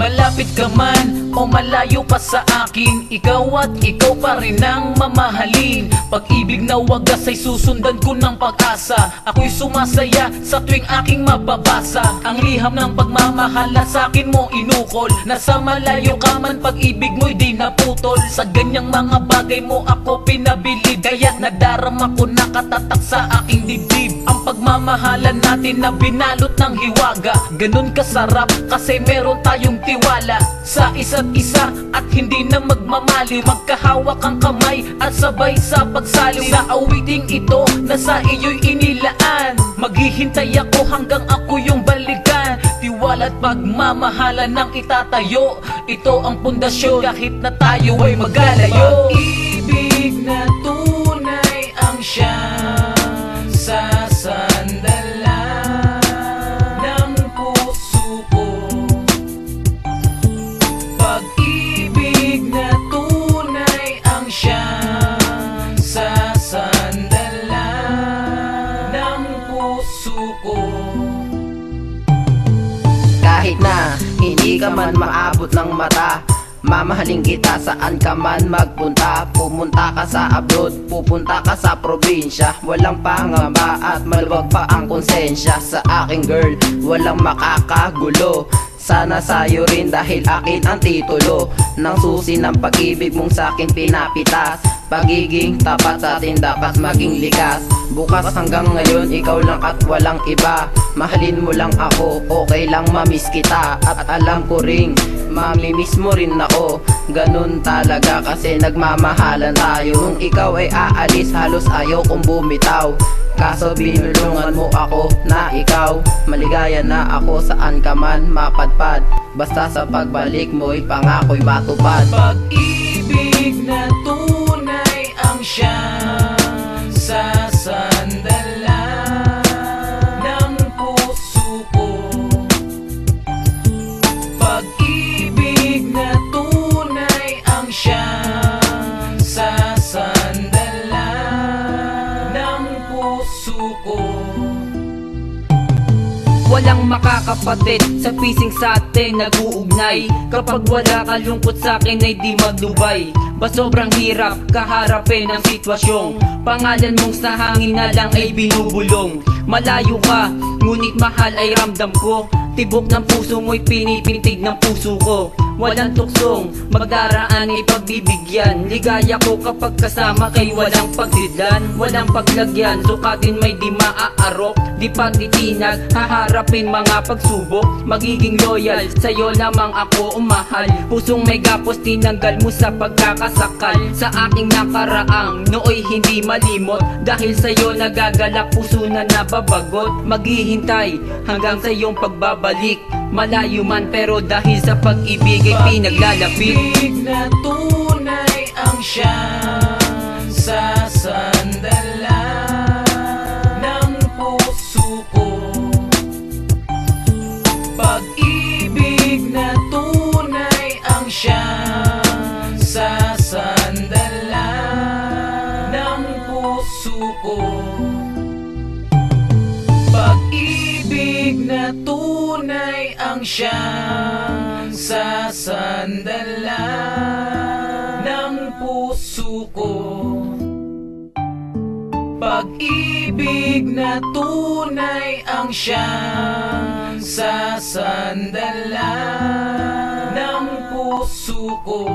Malapit ka man o malayo ka sa akin Ikaw at ikaw pa rin ang mamahalin. Pag-ibig na wagas ay susundan ko ng pag-asa. Ako'y sumasaya sa tuwing aking mababasa. Ang liham ng pagmamahala sa akin mo inukol. Nasa malayo ka man pag-ibig mo'y di naputol. Sa ganyang mga bagay mo ako pinabilib Kaya't nadarama ko nakatatak sa aking dibdib pagmamahalan natin na binalot ng hiwaga. Ganun kasarap kasi meron tayong tiwala Sa isa't isa at hindi na magmamali. Magkahawak ang kamay at sabay sa pagsaliw Sa awiting ito na sa iyo'y inilaan. Maghihintay ako hanggang ako yung balikan. Tiwala at pagmamahalan ng itatayo. Ito ang pundasyon. Kahit na tayo ay magalayo. Pag-ibig na Kahit na hindi ka man maabot ng mata Mamahalin kita saan ka man magpunta. Pumunta ka sa abroad, pupunta ka sa probinsya. Walang pangamba at maluwag pa ang konsensya. Sa aking girl, walang makakagulo. Sana sa'yo rin dahil akin ang titulo. Ng susi ng pag-ibig mong sa'kin pinapitas Pagiging tapat sa atin dapat maging likas. Bukas hanggang ngayon ikaw lang at walang iba. Mahalin mo lang ako, okay lang mamiss kita. At alam ko ring mamimiss mo rin ako. Ganun talaga kasi nagmamahalan tayo. Nung ikaw ay aalis halos ayaw kong bumitaw. Kaso binulungan mo ako na ikaw. Maligaya na ako saan ka man mapadpad. Basta sa pagbalik mo'y pangako'y matupad. Pag-ibig na ang siyang sasandalan ng puso ko Pag-ibig na tunay ang siyang sasandalan ng puso ko Walang makakapatid sa pising sa atin nag-uugnay. Kapag wala ka lungkot sa akin ay di maglubay Ba sobrang hirap kaharapin ang sitwasyon Pangalan mong sa hangin na lang ay binubulong? Malayo ka, ngunit mahal ay ramdam ko. Tibok ng puso mo'y pinipintig ng puso ko. Walang tuksong, magdaraan ay pagbibigyan. Ligaya ko kapag kasama kay walang pagsidlan Walang paglagyan, sukatin may di maaarok. Di patitinag, haharapin mga pagsubok. Magiging loyal, sa'yo lamang ako umahal. Pusong may gapos, tinanggal mo sa pagkakasakal Sa aking nakaraang, nooy hindi malimot Dahil sa'yo nagagalak, puso na nababagot Maghihintay hanggang sa iyong pagbabalik. Malayo man pero dahil sa pag-ibig ay pinaglalapit. Pag-ibig na tunay ang siyang sasandalan Pag-ibig na tunay ang siyang Pag-ibig na tunay ang siyang sasandalan ng puso ko. Pag-ibig na tunay ang siyang sasandalan ng puso ko